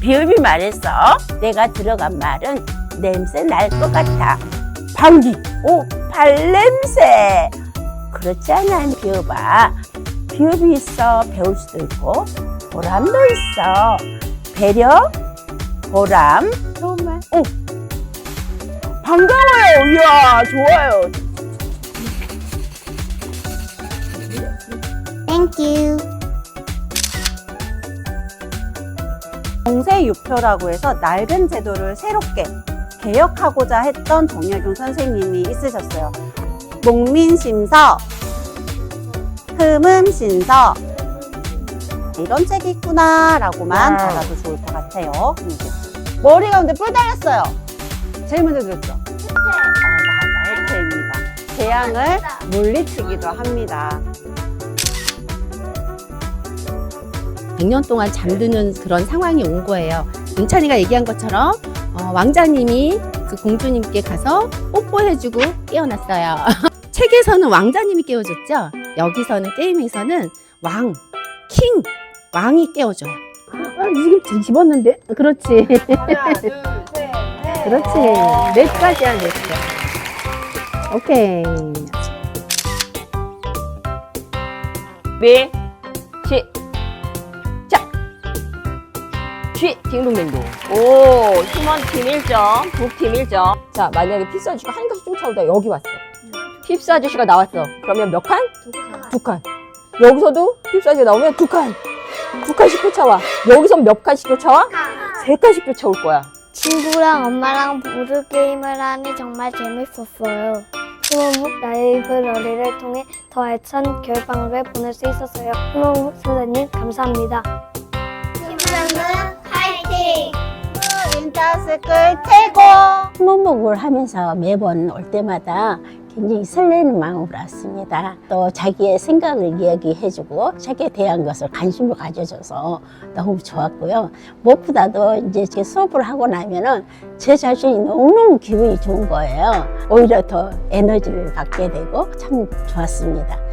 비읍이 말했어. 내가 들어간 말은 냄새 날 것 같아. 방귀. 오, 발냄새. 그렇지 않아, 비읍아. 비읍이 있어. 배울 수도 있고. 보람도 있어. 배려, 보람. 좋은 말. 오. 반가워요. 이야, 좋아요. Thank you. 공세유표라고 해서 낡은 제도를 새롭게 개혁하고자 했던 정약용 선생님이 있으셨어요. 목민심서, 흠음신서 이런 책이 있구나라고만 와우. 알아도 좋을 것 같아요. 이제 머리 가운데 뿔 달렸어요. 제일 먼저 들었죠? 어, 맞아, 해태입니다. 재앙을 물리치기도 합니다. 100년 동안 잠드는 그런 상황이 온 거예요. 윤찬이가 얘기한 것처럼 어, 왕자님이 그 공주님께 가서 뽀뽀해주고 깨어났어요. 책에서는 왕자님이 깨워줬죠. 여기서는 게임에서는 왕, 킹, 왕이 깨워줘요. 아, 지금 집었는데? 그렇지. 하나, 둘, 셋, 넷. 그렇지. 몇 가지야, 몇 개. 오케이. 미, 시, 쥐, 딩동댕동. 오, 팀원 팀 1점, 북팀 1점. 자, 만약에 핍스 아저씨가 한 칸씩 쫓아오다 여기 왔어. 핍스 아저씨가 나왔어. 그러면 몇 칸? 두 칸. 여기서도 핍스 아저씨가 나오면 두 칸. 두 칸씩 쫓아와. 여기서 몇 칸씩 쫓아와? 세 칸씩 쫓아올 거야. 친구랑 엄마랑 보드 게임을 하니 정말 재밌었어요. 휴먼북 라이브러리를 통해 더 알찬 교육방법을 보낼 수 있었어요. 휴먼북 선생님 감사합니다. 인터스쿨 최고! 후문복을 하면서 매번 올 때마다 굉장히 설레는 마음으로 왔습니다. 또 자기의 생각을 이야기해주고 책에 대한 것을 관심을 가져줘서 너무 좋았고요. 무엇보다도 이제 제 수업을 하고 나면은 제 자신이 너무너무 기분이 좋은 거예요. 오히려 더 에너지를 받게 되고 참 좋았습니다.